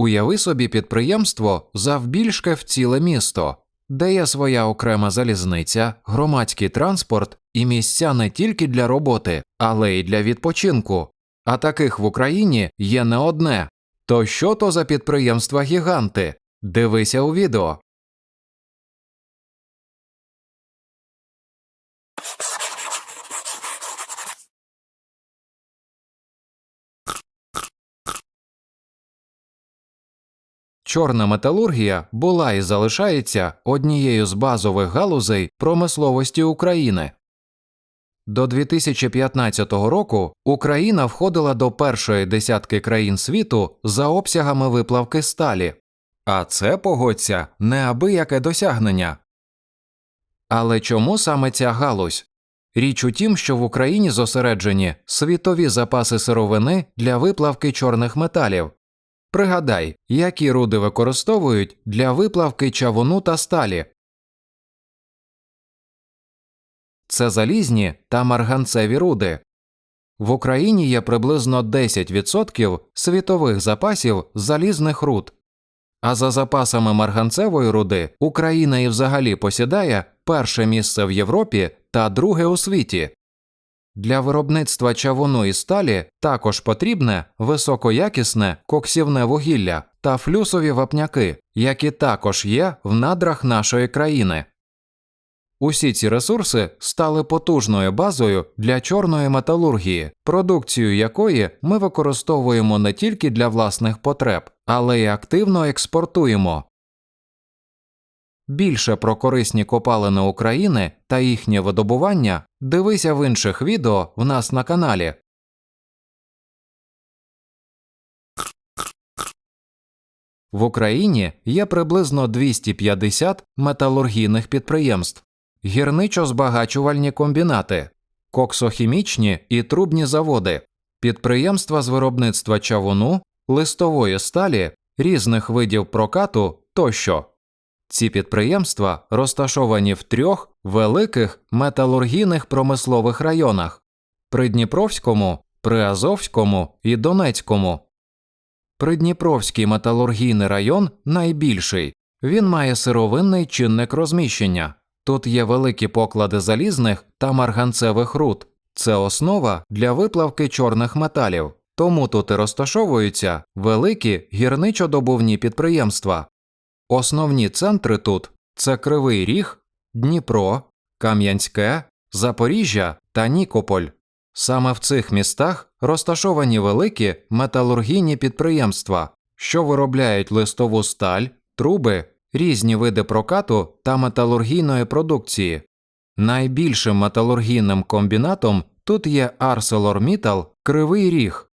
Уяви собі підприємство завбільшки в ціле місто, де є своя окрема залізниця, громадський транспорт і місця не тільки для роботи, але й для відпочинку. А таких в Україні є не одне. То що то за підприємства гіганти? Дивися у відео. Чорна металургія була і залишається однією з базових галузей промисловості України. До 2015 року Україна входила до першої десятки країн світу за обсягами виплавки сталі, а це погодься неабияке досягнення. Але чому саме ця галузь? Річ у тім, що в Україні зосереджені світові запаси сировини для виплавки чорних металів. Пригадай, які руди використовують для виплавки чавуну та сталі. Це залізні та марганцеві руди. В Україні є приблизно 10% світових запасів залізних руд. А за запасами марганцевої руди Україна і взагалі посідає перше місце в Європі та друге у світі. Для виробництва чавуну і сталі також потрібне високоякісне коксівне вугілля та флюсові вапняки, які також є в надрах нашої країни. Усі ці ресурси стали потужною базою для чорної металургії, продукцію якої ми використовуємо не тільки для власних потреб, але й активно експортуємо. Більше про корисні копалини України та їхнє видобування дивися в інших відео в нас на каналі. В Україні є приблизно 250 металургійних підприємств, гірничо-збагачувальні комбінати, коксохімічні і трубні заводи, підприємства з виробництва чавуну, листової сталі, різних видів прокату тощо. Ці підприємства розташовані в трьох великих металургійних промислових районах Придніпровському, Приазовському і Донецькому. Придніпровський металургійний район найбільший. Він має сировинний чинник розміщення. Тут є великі поклади залізних та марганцевих руд. Це основа для виплавки чорних металів. Тому тут і розташовуються великі гірничодобувні підприємства. Основні центри тут це Кривий Ріг, Дніпро, Кам'янське, Запоріжжя та Нікополь. Саме в цих містах розташовані великі металургійні підприємства, що виробляють листову сталь, труби, різні види прокату та металургійної продукції. Найбільшим металургійним комбінатом тут є ArcelorMittal Кривий Ріг.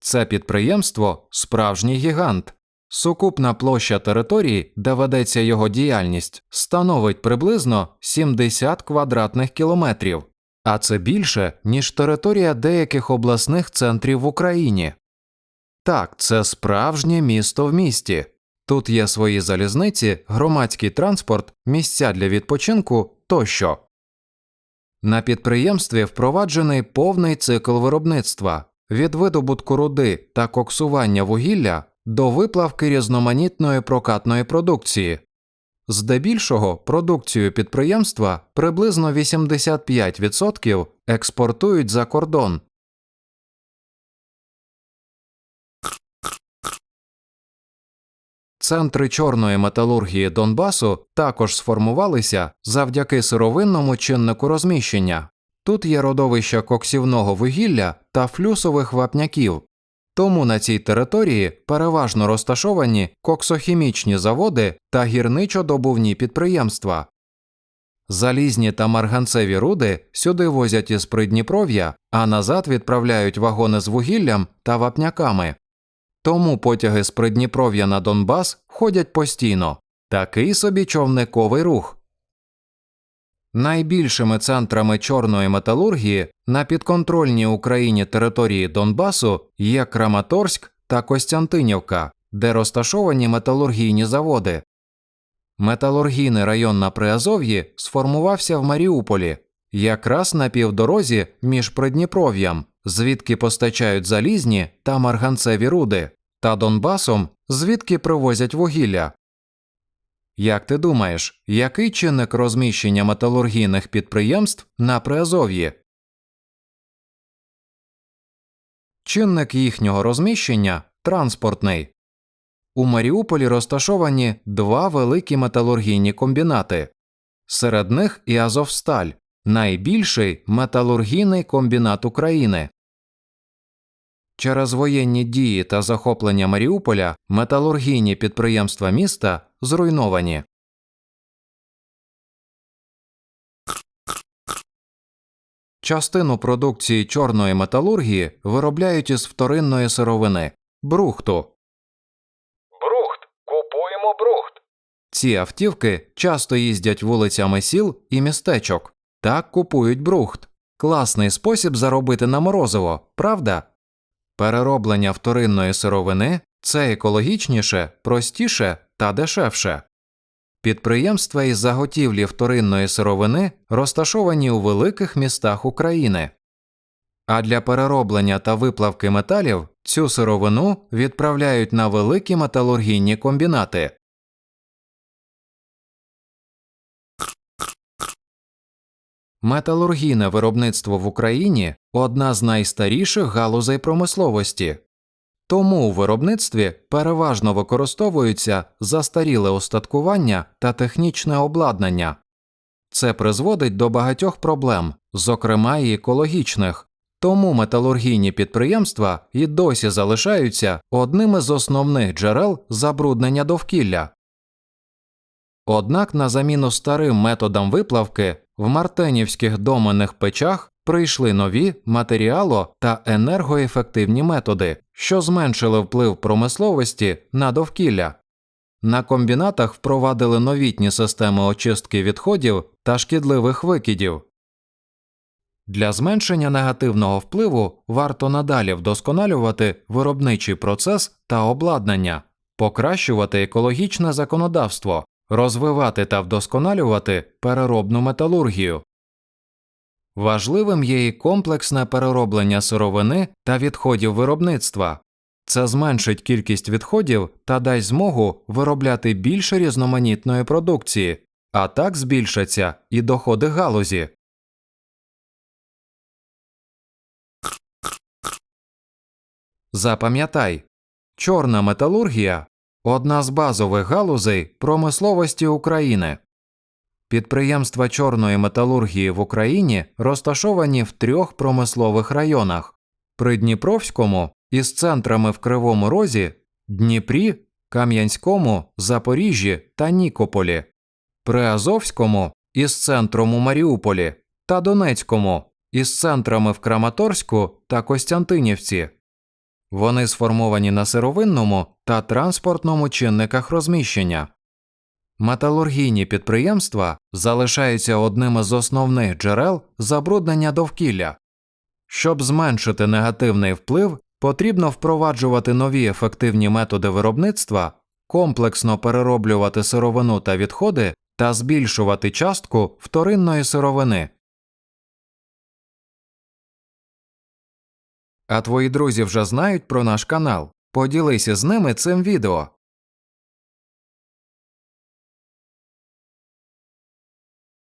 Це підприємство справжній гігант. Сукупна площа території, де ведеться його діяльність, становить приблизно 70 квадратних кілометрів, а це більше, ніж територія деяких обласних центрів в Україні. Так, це справжнє місто в місті. Тут є свої залізниці, громадський транспорт, місця для відпочинку тощо. На підприємстві впроваджений повний цикл виробництва від видобутку руди та коксування вугілля до виплавки різноманітної прокатної продукції. Здебільшого продукцію підприємства приблизно 85% експортують за кордон. Центри чорної металургії Донбасу також сформувалися завдяки сировинному чиннику розміщення. Тут є родовища коксівного вугілля та флюсових вапняків, тому на цій території переважно розташовані коксохімічні заводи та гірничо-добувні підприємства. Залізні та марганцеві руди сюди возять із Придніпров'я, а назад відправляють вагони з вугіллям та вапняками. Тому потяги з Придніпров'я на Донбас ходять постійно такий собі човниковий рух. Найбільшими центрами чорної металургії на підконтрольній Україні території Донбасу є Краматорськ та Костянтинівка, де розташовані металургійні заводи. Металургійний район на Приазов'ї сформувався в Маріуполі, якраз на півдорозі між Придніпров'ям, звідки постачають залізні та марганцеві руди. та Донбасом, звідки привозять вугілля. Як ти думаєш, який чинник розміщення металургійних підприємств на Приазов'ї? Чинник їхнього розміщення транспортний. У Маріуполі розташовані два великі металургійні комбінати. Серед них і Азовсталь, найбільший металургійний комбінат України. Через воєнні дії та захоплення Маріуполя металургійні підприємства міста зруйновані. Частину продукції чорної металургії виробляють із вторинної сировини брухту. Брухт. Купуємо брухт. Ці автівки часто їздять вулицями сіл і містечок. Так купують брухт. Класний спосіб заробити на морозиво, правда? Перероблення вторинної сировини це екологічніше, простіше та дешевше. Підприємства із заготівлі вторинної сировини розташовані у великих містах України. А для перероблення та виплавки металів цю сировину відправляють на великі металургійні комбінати. Металургійне виробництво в Україні одна з найстаріших галузей промисловості. Тому у виробництві переважно використовуються застаріле устаткування та технічне обладнання. Це призводить до багатьох проблем, зокрема і екологічних, тому металургійні підприємства і досі залишаються одними з основних джерел забруднення довкілля. Однак на заміну старим методам виплавки в мартенівських доменних печах прийшли нові матеріало та енергоефективні методи, що зменшили вплив промисловості на довкілля. На комбінатах впровадили новітні системи очистки відходів та шкідливих викидів. Для зменшення негативного впливу варто надалі вдосконалювати виробничий процес та обладнання, покращувати екологічне законодавство, розвивати та вдосконалювати переробну металургію. Важливим є і комплексне перероблення сировини та відходів виробництва. Це зменшить кількість відходів та дасть змогу виробляти більше різноманітної продукції, а так збільшаться і доходи галузі. Запам'ятай, чорна металургія одна з базових галузей промисловості України. Підприємства чорної металургії в Україні розташовані в трьох промислових районах Придніпровському із центрами в Кривому Розі, Дніпрі, Кам'янському, Запоріжжі та Нікополі, Приазовському із центром у Маріуполі та Донецькому із центрами в Краматорську та Костянтинівці. Вони сформовані на сировинному та транспортному чинниках розміщення. Металургійні підприємства залишаються одним із основних джерел забруднення довкілля. Щоб зменшити негативний вплив, потрібно впроваджувати нові ефективні методи виробництва, комплексно перероблювати сировину та відходи та збільшувати частку вторинної сировини. А твої друзі вже знають про наш канал. Поділися з ними цим відео.